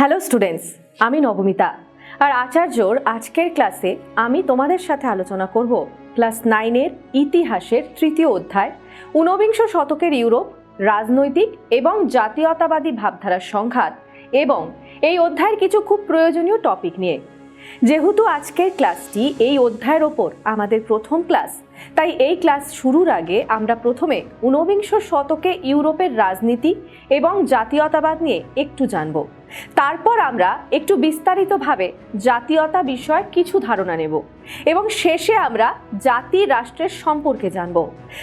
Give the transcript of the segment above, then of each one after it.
Hello students, আমি নবমিতা। আর আচার্যর আজকের ক্লাসে আমি তোমাদের সাথে আলোচনা করব ক্লাস নাইনের ইতিহাসের তৃতীয় অধ্যায়, ঊনবিংশ শতকের ইউরোপ, রাজনৈতিক এবং জাতীয়তাবাদী ভাবধারার সংঘাত এবং এই অধ্যায়ের কিছু খুব প্রয়োজনীয় টপিক নিয়ে। যেহেতু আজকের ক্লাসটি এই অধ্যায়ের ওপর আমাদের প্রথম ক্লাস, তাই এই ক্লাস শুরুর আগে আমরা প্রথমে ঊনবিংশ শতকে ইউরোপের রাজনীতি এবং জাতীয়তাবাদ নিয়ে একটু জানব। তারপর আমরা একটু বিস্তারিতভাবে জাতীয়তা বিষয়ক কিছু ধারণা নেব এবং শেষে আমরা জাতি রাষ্ট্রের সম্পর্কে জানব।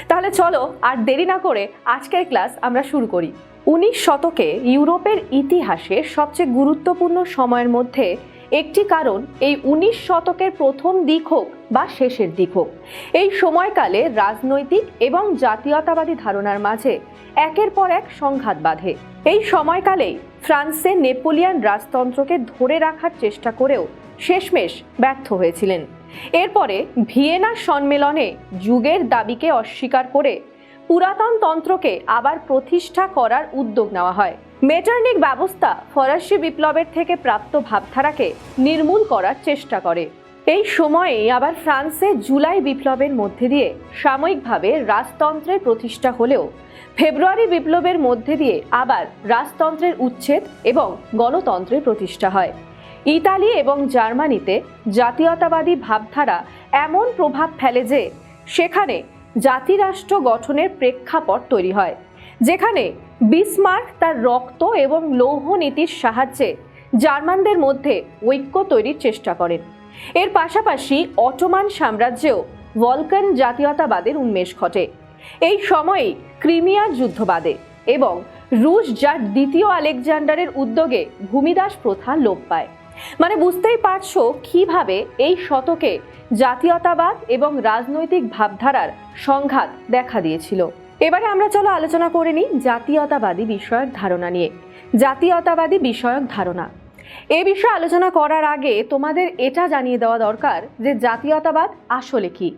তাহলে চলো আর দেরি না করে আজকের ক্লাস আমরা শুরু করি। উনিশ শতকে ইউরোপের ইতিহাসে সবচেয়ে গুরুত্বপূর্ণ সময়ের মধ্যে একটি কারণ এই উনিশ শতকের প্রথম দিক হোক বা শেষের দিক হোক। এই সময়কালে রাজনৈতিক এবং জাতীয়তাবাদী ধারণার মাঝে একের পর এক সংঘাত বাঁধে। এই সময়কালেই ফ্রান্সে নেপোলিয়ান রাজতন্ত্রকে ধরে রাখার চেষ্টা করেও শেষমেশ ব্যর্থ হয়েছিলেন। এরপরে ভিয়েনা সম্মেলনে যুগের দাবিকে অস্বীকার করে পুরাতন তন্ত্রকে আবার প্রতিষ্ঠা করার উদ্যোগ নেওয়া হয়। মেটার্নিক ব্যবস্থা ফরাসি বিপ্লবের থেকে প্রাপ্ত ভাবধারাকে নির্মূল করার চেষ্টা করে। এই সময়ে আবার ফ্রান্সে জুলাই বিপ্লবের মধ্যে দিয়ে সাময়িকভাবে রাজতন্ত্রের প্রতিষ্ঠা হলেও ফেব্রুয়ারি বিপ্লবের মধ্যে দিয়ে আবার রাজতন্ত্রের উচ্ছেদ এবং গণতন্ত্রের প্রতিষ্ঠা হয়। ইতালি এবং জার্মানিতে জাতীয়তাবাদী ভাবধারা এমন প্রভাব ফেলে যে সেখানে জাতিরাষ্ট্র গঠনের প্রেক্ষাপট তৈরি হয়। যেখানে বিসমার্ক তার রক্ত এবং লৌহ নীতির সাহায্যে জার্মানদের মধ্যে ঐক্য তৈরির চেষ্টা করেন। এর পাশাপাশি অটোমান সাম্রাজ্যেও ভলকান জাতীয়তাবাদের উন্মেষ ঘটে। এই সময়েই ক্রিমিয়া যুদ্ধবাদে এবং রুশ যার দ্বিতীয় আলেকজান্ডারের উদ্যোগে ভূমিদাস প্রথা লোপ পায়। মানে বুঝতেই পারছ কীভাবে এই শতকে জাতীয়তাবাদ এবং রাজনৈতিক ভাবধারার সংঘাত দেখা দিয়েছিল। এবারে আমরা চলো আলোচনা করে নিই জাতীয়তাবাদী বিষয়ক ধারণা নিয়ে। জাতীয়তাবাদী বিষয়ক ধারণা। এ বিষয়ে আলোচনা করার আগে তোমাদের এটা জানিয়ে দেওয়া দরকার যে জাতীয়তাবাদ আসলে কি।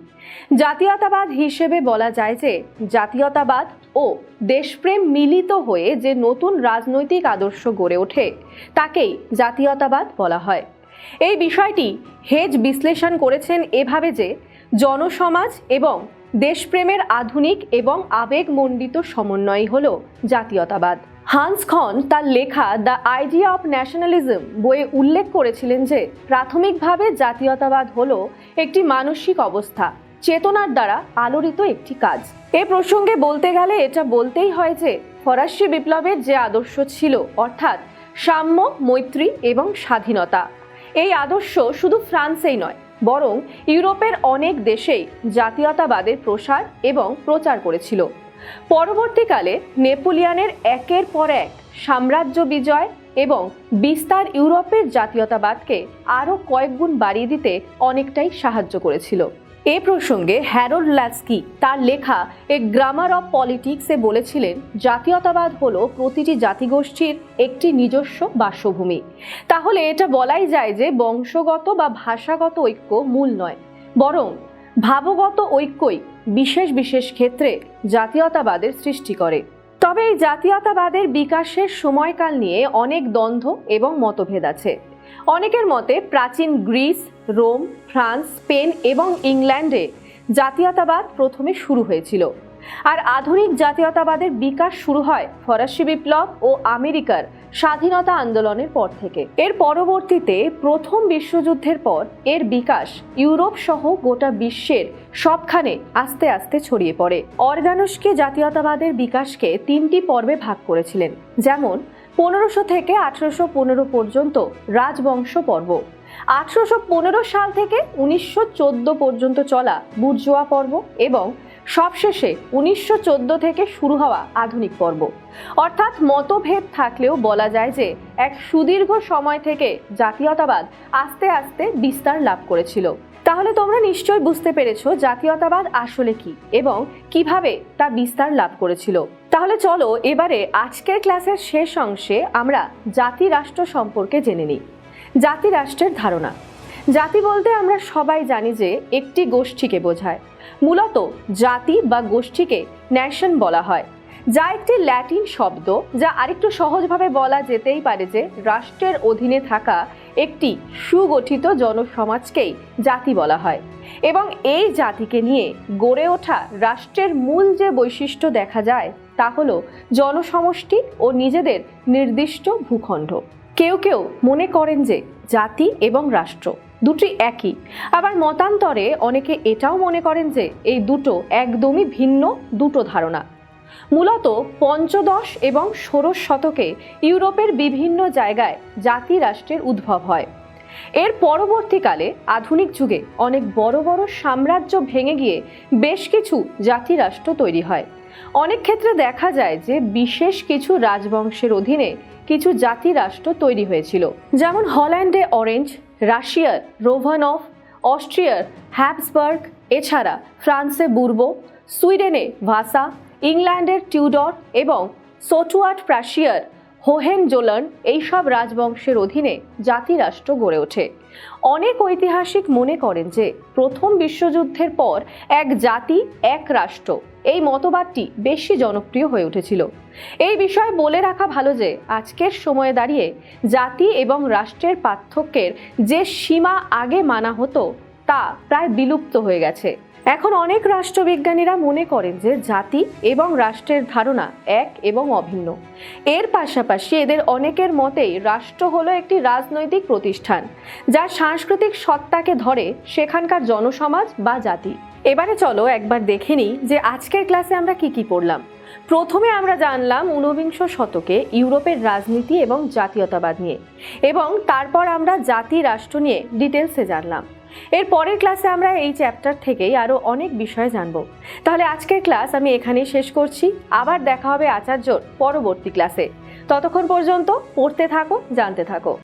জাতীয়তাবাদ হিসেবে বলা যায় যে জাতীয়তাবাদ ও দেশপ্রেম মিলিত হয়ে যে নতুন রাজনৈতিক আদর্শ গড়ে ওঠে, তাকেই জাতীয়তাবাদ বলা হয়। এই বিষয়টি হেজ বিশ্লেষণ করেছেন এভাবে যে জনসমাজ এবং দেশপ্রেমের আধুনিক এবং আবেগমণ্ডিত সমন্বয় হল জাতীয়তাবাদ। হান্স খন তার লেখা দ্য আইডিয়া অফ ন্যাশনালিজম বইয়ে উল্লেখ করেছিলেন যে, প্রাথমিকভাবে জাতীয়তাবাদ হল একটি মানসিক অবস্থা, চেতনার দ্বারা আলোড়িত একটি কাজ। এ প্রসঙ্গে বলতে গেলে এটা বলতেই হয় যে, ফরাসি বিপ্লবের যে আদর্শ ছিল, অর্থাৎ সাম্য, মৈত্রী এবং স্বাধীনতা, এই আদর্শ শুধু ফ্রান্সেই নয় বরং ইউরোপের অনেক দেশেই জাতীয়তাবাদের প্রসার এবং প্রচার করেছিল। পরবর্তীকালে নেপোলিয়ানের একের পর এক সাম্রাজ্য বিজয় এবং বিস্তার ইউরোপের জাতীয়তাবাদকে আরও কয়েকগুণ বাড়িয়ে দিতে অনেকটাই সাহায্য করেছিল। এ প্রসঙ্গে হ্যারোল্ড ল্যাস্কি তার লেখা এ গ্রামার অফ পলিটিক্সে বলেছিলেন, জাতীয়তাবাদ হল প্রতিটি জাতিগোষ্ঠীর একটি নিজস্ব বাসভূমি। তাহলে এটা বলাই যায় যে বংশগত বা ভাষাগত ঐক্য মূল নয়, বরং ভাবগত ঐক্যই বিশেষ বিশেষ ক্ষেত্রে জাতীয়তাবাদের সৃষ্টি করে। তবে এই জাতীয়তাবাদের বিকাশের সময়কাল নিয়ে অনেক দ্বন্দ্ব এবং মতভেদ আছে। অনেকের মতে প্রাচীন গ্রিস রোম, ফ্রান্স, স্পেন এবং ইংল্যান্ডে জাতীয়তাবাদ প্রথমে শুরু হয়েছিল। আর আধুনিক জাতীয়তাবাদের বিকাশ শুরু হয় ফরাসি বিপ্লব ও আমেরিকার স্বাধীনতা আন্দোলনের পর থেকে। এর পরবর্তীতে প্রথম বিশ্বযুদ্ধের পর এর বিকাশ ইউরোপ সহ গোটা বিশ্বের সবখানে আস্তে আস্তে ছড়িয়ে পড়ে। অর্গানসকে জাতীয়তাবাদের বিকাশকে তিনটি পর্বে ভাগ করেছিলেন। যেমন, পনেরোশো থেকে আঠারোশো পনেরো পর্যন্ত রাজবংশ পর্ব। আঠারোশো পনেরো সাল থেকে উনিশশো চোদ্দ পর্যন্ত চলা বুর্জোয়া পর্ব এবং সবশেষে উনিশশো চোদ্দ থেকে শুরু হওয়া আধুনিক পর্ব। অর্থাৎ মতভেদ থাকলেও বলা যায় যে, এক সুদীর্ঘ সময় থেকে জাতীয়তাবাদ আস্তে আস্তে বিস্তার লাভ করেছিল। তাহলে তোমরা নিশ্চয় বুঝতে পেরেছ জাতীয়তাবাদ আসলে কি এবং কীভাবে তা বিস্তার লাভ করেছিল। তাহলে চলো এবারে আজকের ক্লাসের শেষ অংশে আমরা জাতি রাষ্ট্র সম্পর্কে জেনে নিই। জাতি রাষ্ট্রের ধারণা। জাতি বলতে আমরা সবাই জানি যে একটি গোষ্ঠীকে বোঝায়। মূলত জাতি বা গোষ্ঠীকে ন্যাশন বলা হয়, যা একটি ল্যাটিন শব্দ যা আরেকটু সহজভাবে বলা যেতেই পারে যে রাষ্ট্রের অধীনে থাকা একটি সুগঠিত জনসমাজকেই জাতি বলা হয় এবং এই জাতিকে নিয়ে গড়ে ওঠা রাষ্ট্রের মূল যে বৈশিষ্ট্য দেখা যায় তা হলো জনসমষ্টি ও নিজেদের নির্দিষ্ট ভূখণ্ড। কেউ কেউ মনে করেন যে জাতি এবং রাষ্ট্র দুটি একই। আবার মতান্তরে অনেকে এটাও মনে করেন যে এই দুটো একদমই ভিন্ন, দুটো ধারণা। মূলত পঞ্চদশ এবং ষোড়শ শতকে ইউরোপের বিভিন্ন জায়গায় জাতি রাষ্ট্রের উদ্ভব হয়। এর পরবর্তীকালে আধুনিক যুগে অনেক বড় বড় সাম্রাজ্য ভেঙে গিয়ে বেশ কিছু জাতিরাষ্ট্র তৈরি হয়। অনেক ক্ষেত্রে দেখা যায় যে বিশেষ কিছু রাজবংশের অধীনে কিছু জাতি রাষ্ট্র তৈরি হয়েছিল। যেমন হল্যান্ডে অরেঞ্জ, রাশিয়ার রোভানফ অস্ট্রিয়ার হ্যাপসবার্গ, এছাড়া ফ্রান্সে বুর্বো, সুইডেনে ভাষা ইংল্যান্ডের টিউডর এবং সোটুয়াট প্রাশিয়ার হোহেনজোলার্ন এইসব রাজবংশের অধীনে জাতিরাষ্ট্র গড়ে ওঠে। অনেক ঐতিহাসিক মনে করেন যে, প্রথম বিশ্বযুদ্ধের পর এক জাতি, এক রাষ্ট্র, এই মতবাদটি বেশি জনপ্রিয় হয়ে উঠেছিল। এই বিষয়ে বলে রাখা ভালো যে, আজকের সময়ে দাঁড়িয়ে জাতি এবং রাষ্ট্রের পার্থক্যের যে সীমা আগে মানা হতো, তা প্রায় বিলুপ্ত হয়ে গেছে। এখন অনেক রাষ্ট্রবিজ্ঞানীরা মনে করেন যে জাতি এবং রাষ্ট্রের ধারণা এক এবং অভিন্ন। এর পাশাপাশি এদের অনেকের মতেই রাষ্ট্র হলো একটি রাজনৈতিক প্রতিষ্ঠান, যা সাংস্কৃতিক সত্তাকে ধরে সেখানকার জনসমাজ বা জাতি। এবারে চলো একবার দেখে নিই যে আজকের ক্লাসে আমরা কি কি পড়লাম। প্রথমে আমরা জানলাম ঊনবিংশ শতকে ইউরোপের রাজনীতি এবং জাতীয়তাবাদ নিয়ে এবং তারপর আমরা জাতি রাষ্ট্র নিয়ে ডিটেলসে জানলাম। এর পরের ক্লাসে আমরা এই চ্যাপ্টার থেকেই আরও অনেক বিষয় জানব। তাহলে আজকের ক্লাস আমি এখানেই শেষ করছি। আবার দেখা হবে আচার্যর পরবর্তী ক্লাসে। ততক্ষণ পর্যন্ত পড়তে থাকো, জানতে থাকো।